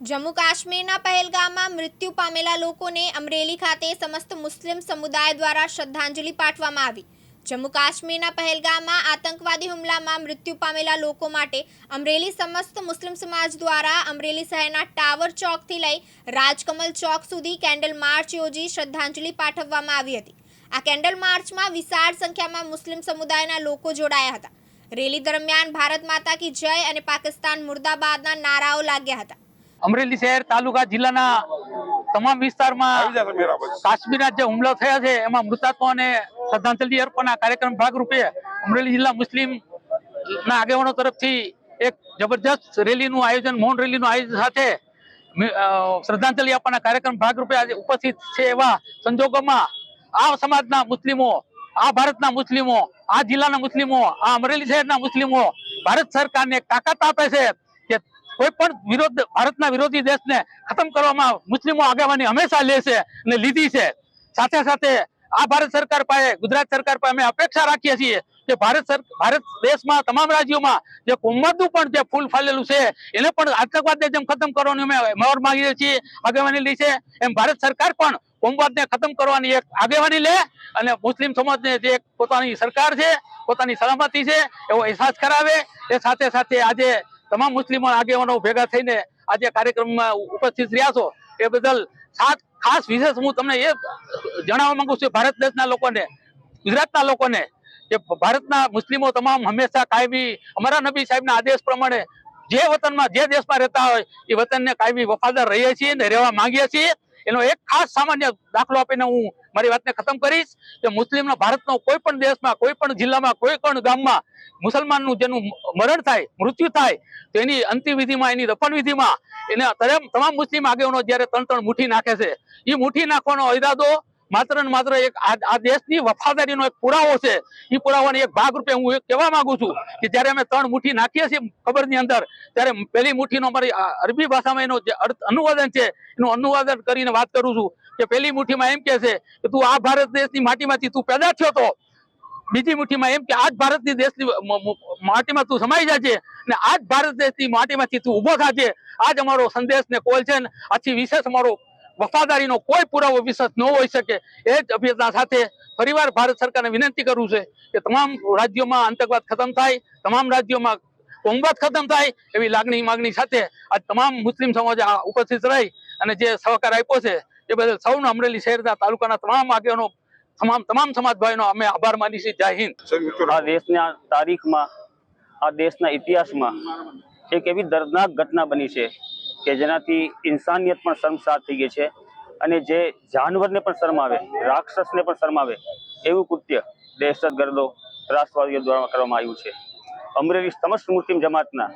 જમ્મુ કાશ્મીરના પહેલગામમાં મૃત્યુ પામેલા લોકોને અમરેલી ખાતે સમસ્ત મુસ્લિમ સમુદાય દ્વારા શ્રદ્ધાંજલિ પાઠવવામાં આવી. જમ્મુ કાશ્મીરના પહેલગામમાં આતંકવાદી હુમલામાં મૃત્યુ પામેલા લોકો માટે અમરેલી સમસ્ત મુસ્લિમ સમાજ દ્વારા અમરેલી શહેરના ટાવર ચોકથી લઈ રાજકમલ ચોક સુધી કેન્ડલ માર્ચ યોજી શ્રદ્ધાંજલિ પાઠવવામાં આવી હતી. આ કેન્ડલ માર્ચમાં વિશાળ સંખ્યામાં મુસ્લિમ સમુદાયના લોકો જોડાયા હતા. રેલી દરમિયાન ભારત માતા કી જય અને પાકિસ્તાન મુર્દાબાદના નારાઓ લાગ્યા હતા. અમરેલી શહેર તાલુકા જિલ્લાના તમામ વિસ્તારમાં કાશ્મીરના જે હુમલા થયા છે. એમાં મૃતાત્માઓને શ્રદ્ધાંજલિ અર્પણના કાર્યક્રમ ભાગરૂપે અમરેલી જિલ્લા મુસ્લિમ ના આગેવાનો તરફથી એક જબરજસ્ત રેલીનું આયોજન મૌન રેલીનું આયોજન સાથે શ્રદ્ધાંજલિ આપવાના કાર્યક્રમ ભાગરૂપે આજે ઉપસ્થિત છે એવા સંજોગોમાં આ સમાજના મુસ્લિમો આ ભારતના મુસ્લિમો આ જિલ્લાના મુસ્લિમો આ અમરેલી શહેરના મુસ્લિમો ભારત સરકારને તાકાત આપે છે. કોઈ પણ વિરોધ ભારતના વિરોધી દેશને ખતમ કરવામાં મુસ્લિમો આગેવાની હંમેશા લે છે અને લીધી છે. સાથે સાથે આ ભારત સરકાર પાસે, ગુજરાત સરકાર પાસે અમે અપેક્ષા રાખીએ છીએ કે ભારત ભારત દેશમાં તમામ રાજ્યોમાં જે કોમવાદનું પણ જે ફૂલ ફાલેલું છે, એને પણ આતંકવાદને જેમ ખતમ કરવાની અમે મોર માંગીએ છીએ, આગેવાની લી છે. એમ ભારત સરકાર પણ કોમવાદને ખતમ કરવાની એક આગેવાની લે અને મુસ્લિમ સમાજને જે પોતાની સરકાર છે, પોતાની સલામતી છે, એવો અહેસાસ કરાવે. એ સાથે સાથે આજે તમામ મુસ્લિમો આગેવાનો ભેગા થઈને આજે કાર્યક્રમમાં ઉપસ્થિત રહ્યા છો. એ બદલ ખાસ વિશેષ હું તમને એ જણાવવા માંગુ છું ભારત દેશના લોકોને, ગુજરાતના લોકોને, કે ભારતના મુસ્લિમો તમામ હંમેશા કાયમી, અમારા નબી સાહેબના આદેશ પ્રમાણે જે વતનમાં, જે દેશમાં રહેતા હોય, એ વતનને કાયમી વફાદાર રહીએ છીએ ને રહેવા માંગીએ છીએ. એનો એક ખાસ સામાન્ય દાખલો આપીને હું મારી વાતને ખતમ કરીશ કે મુસ્લિમનો ભારતનો કોઈ પણ દેશમાં, કોઈ પણ જિલ્લામાં, કોઈ પણ ગામમાં મુસલમાનનું જેનું મરણ થાય, મૃત્યુ થાય, તો એની અંતિમવિધિમાં એની દફનવિધિમાં, એને તમામ મુસ્લિમ આગેવાનો જ્યારે ત્રણ ત્રણ મુઠ્ઠી નાખે છે એ મુઠ્ઠી નાખવાનો ઈરાદો માત્ર ને માત્ર એક આ દેશની વફાદારીનો એક પુરાવો છે. એ પુરાવાની એક ભાગ રૂપે હું એ કહેવા માંગુ છું કે જ્યારે અમે ત્રણ મુઠ્ઠી નાખીએ છીએ ખબરની અંદર, ત્યારે પહેલી મુઠ્ઠીનો અમારી અરબી ભાષામાં એનો જે અનુવાદન છે, એનું અનુવાદન કરીને વાત કરું છું. કે પેલી મુઠ્ઠીમાં એમ કે છે કે તું આ ભારત દેશની માટીમાંથી તું પેદા થયો તો. બીજી મુઠ્ઠીમાં એમ કે આજ ભારતની દેશની માટીમાં તું સમાઈ જાજે ને આ જ ભારત દેશની માટીમાંથી તું ઊભો થાજે. આજ અમારો સંદેશ ને કોલ છે આથી વિશેષ અમારો વફાદારીનો કોઈ પુરાવો વિશેષ ન હોઈ શકે. એ જ અભ્યર્થના સાથે ફરીવાર ભારત સરકારને વિનંતી કરું છે કે તમામ રાજ્યોમાં આતંકવાદ ખતમ થાય, તમામ રાજ્યોમાં કોંગવાદ ખતમ થાય એવી લાગણી માગણી સાથે આજ તમામ મુસ્લિમ સમાજ આ ઉપસ્થિત રહી અને જે સહકાર આપ્યો છે એ બદલ સૌનો અમરેલી શહેરના તાલુકાના તમામ આગેવાનો તમામ તમામ સમાજ ભાઈનો અમે આભાર માની છીએ. જય હિન્દ. આ દેશના તારીખમાં આ દેશના ઇતિહાસમાં એક એવી દર્દનાક ઘટના બની છે કે જેનાથી ઇન્સાનિયત પણ શર્મસાર થઈ ગઈ છે અને જે જાનવરને પણ શરમાવે રાક્ષસને પણ શરમાવે એવું કૃત્ય દહેશતગર્દો ત્રાસવાદીઓ દ્વારા કરવામાં આવ્યું છે. અમરેલી સમસ્ત મુસ્લિમ જમાતના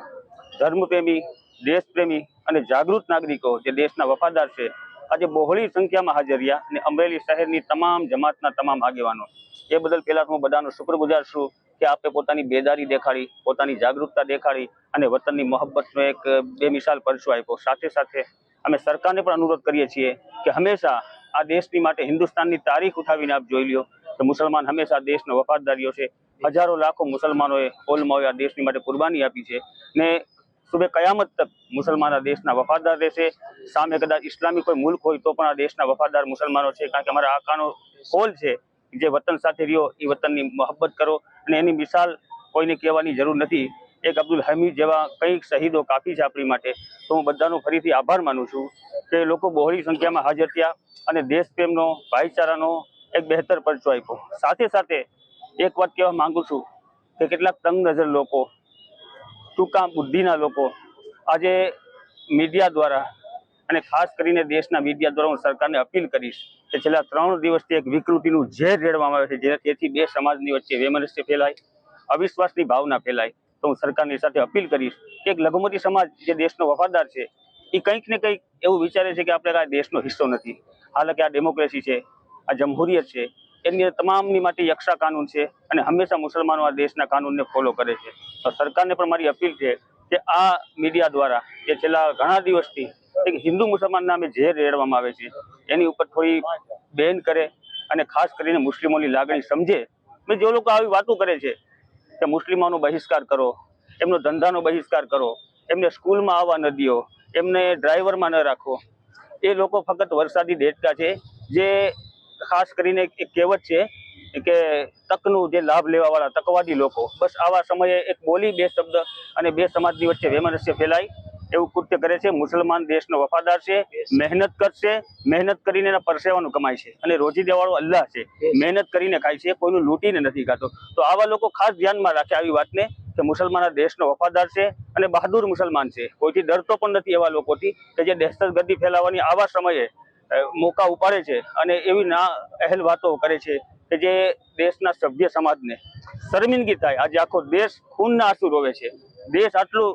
ધર્મપ્રેમી દેશપ્રેમી અને જાગૃત નાગરિકો જે દેશના વફાદાર છે આજે બહોળી સંખ્યામાં હાજર રહ્યા અને અમરેલી શહેરની તમામ જમાતના તમામ આગેવાનો. એ બદલ પહેલા હું બધાનો શુક્રગુજાર છું કે આપે પોતાની બેદારી દેખાડી, પોતાની જાગૃતતા દેખાડી અને વતનની મોહબ્બતનો એક બેમિસાલ પરચો આપ્યો. સાથે સાથે અમે સરકારને પણ અનુરોધ કરીએ છીએ કે હંમેશા આ દેશની માટે હિન્દુસ્તાનની તારીખ ઉઠાવીને આપ જોઈ લ્યો. કે મુસલમાન હંમેશા દેશનો વફાદારીઓ છે. હજારો લાખો મુસલમાનોએ ઓલમાઓએ આ દેશની માટે કુરબાની આપી છે. ને સુબે કયામત તક મુસલમાન દેશના વફાદાર રહેશે. સામે કદાચ ઇસ્લામી કોઈ મુલ્ક હોય તો પણ આ દેશના વફાદાર મુસલમાનો છે. કારણ કે અમારા આકાનો કોલ છે જે વતન સાથે રહ્યો, એ વતનની મહબ્બત કરો. અને એની મિસાલ કોઈને કહેવાની જરૂર નથી. એક અબ્દુલ હમીદ જેવા કંઈક શહીદો કાફી છે આપણી માટે. તો હું બધાનો ફરીથી આભાર માનું છું કે લોકો બહોળી સંખ્યામાં હાજર થયા અને દેશ પ્રેમનો ભાઈચારાનો એક બહેતર પરચો આપ્યો. સાથે સાથે એક વાત કહેવા માંગુ છું કે કેટલાક તંગ નજર લોકો ટૂંકા બુદ્ધિના લોકો? આજે મીડિયા દ્વારા અને ખાસ કરીને દેશના મીડિયા દ્વારા હું સરકારને અપીલ કરીશ કે છેલ્લા ત્રણ દિવસથી એક વિકૃતિનું ઝેર રેડવામાં આવે છે જેનાથી તેથી બે સમાજની વચ્ચે વેમનસ્ય ફેલાય, અવિશ્વાસની ભાવના ફેલાય. તો હું સરકારની સાથે અપીલ કરીશ કે એક લઘુમતી સમાજ જે દેશનો વફાદાર છે, એ કંઈક ને કંઈક એવું વિચારે છે કે આપણે આ દેશનો હિસ્સો નથી. હાલાકે આ ડેમોક્રેસી છે, આ જમહુરિયત છે એની તમામની માટે યક્ષા કાનૂન છે અને હંમેશા મુસલમાનો આ દેશના કાનૂનને ફોલો કરે છે. તો સરકારને પણ મારી અપીલ છે કે આ મીડિયા દ્વારા જે છેલ્લા ઘણા દિવસથી એક હિન્દુ મુસલમાન નામે ઝેર રેડવામાં આવે છે, એની ઉપર થોડી બેન કરે અને ખાસ કરીને મુસ્લિમોની લાગણી સમજે. મેં જે લોકો આવી વાતો કરે છે કે મુસ્લિમોનો બહિષ્કાર કરો, એમનો ધંધાનો બહિષ્કાર કરો, એમને સ્કૂલમાં આવવા ન દો એમને ડ્રાઈવરમાં ન રાખવો એ લોકો ફક્ત વરસાદી દેડકા છે જે ખાસ કરીને એક કહેવત છે કે તકનું જે લાભ લેવાવાળા, તકવાદી લોકો. બસ આવા સમયે એક બોલી, બે શબ્દ અને બે સમાજની વચ્ચે વૈમનસ્ય ફેલાય એવું કૃત્ય કરે છે. મુસલમાન દેશનો વફાદાર છે, મહેનત કરશે, મહેનત કરીને એના પરસેવાનું કમાય છે અને રોજી દેવાળો અલ્લાહ છે. મહેનત કરીને ખાય છે, કોઈનું લૂંટીને નથી ખાતો. તો આવા લોકો ખાસ ધ્યાનમાં રાખે આવી વાતને કે મુસલમાન દેશનો વફાદાર છે અને બહાદુર મુસલમાન છે. કોઈથી ડરતો પણ નથી એવા લોકોથી કે જે દહેશતગર્દી ફેલાવવાની આવા સમયે મોકા ઉપાડે છે અને એવી ના અહેલ વાતો કરે છે કે જે દેશના સભ્ય સમાજને શર્મિંદગી થાય. આજે આખો દેશ ખૂનના આંસુ રોવે છે. દેશ આટલું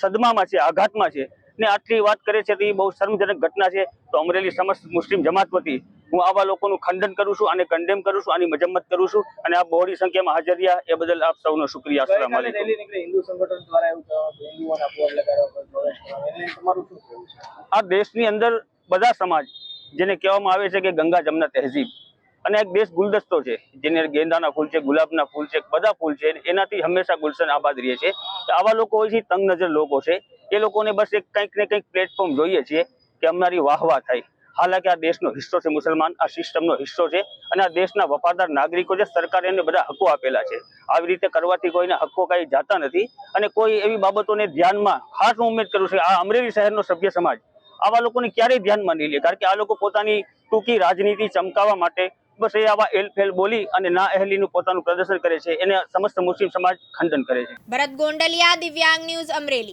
સદમામાં છે આઘાતમાં છે ને આટલી વાત કરે છે તો એ બહુ શર્મજનક ઘટના છે. તો અમરેલી સમસ્ત મુસ્લિમ જમાત વતી હું આવા લોકોનું ખંડન કરું છું અને કન્ડેમ કરું છું આની મજમ્મત કરું છું અને આ બહોળી સંખ્યામાં હાજર રહ્યા. એ બદલ આપ સૌનો શુક્રિયા. અસલામ હિન્દુ સંગઠન દ્વારા આ દેશની અંદર બધા સમાજ જેને કહેવામાં આવે છે કે ગંગા જમના તહેઝીબ. અને એક દેશ ગુલદસ્તો છે, જેને ગેંદાના ફૂલ છે, ગુલાબના ફૂલ છે, બધા ફૂલ છે, એનાથી હંમેશા ગુલશન આબાદ રહે છે. તો આવા લોકો હોય છે તંગ નજર લોકો છે. એ લોકોને બસ એક કંઈક ને કંઈક પ્લેટફોર્મ જોઈએ છીએ કે અમારી વાહવા થાય. હાલાકી આ દેશનો હિસ્સો છે, મુસલમાન, આ સિસ્ટમનો હિસ્સો છે અને આ દેશના વફાદાર નાગરિકો છે, સરકારે એને બધા હકો આપેલા છે. આવી રીતે કરવાથી કોઈને હક્કો કાંઈ જાતા નથી અને કોઈ એવી બાબતોને ધ્યાનમાં ખાસ હું ઉમેદ કરું છું આ અમરેલી શહેરનો સભ્ય સમાજ આવા લોકોને ક્યારેય ધ્યાનમાં નહીં લે, કારણ કે આ લોકો પોતાની ટૂંકી રાજનીતિ ચમકાવવા માટે બસ એ આવા એલફેલ બોલી અને ના અહેલીનું પોતાનું પ્રદર્શન કરે છે, એને સમસ્ત મુસ્લિમ સમાજ ખંડન કરે છે. ભરત ગોંડલિયા, દિવ્યાંગ ન્યૂઝ અમરેલી.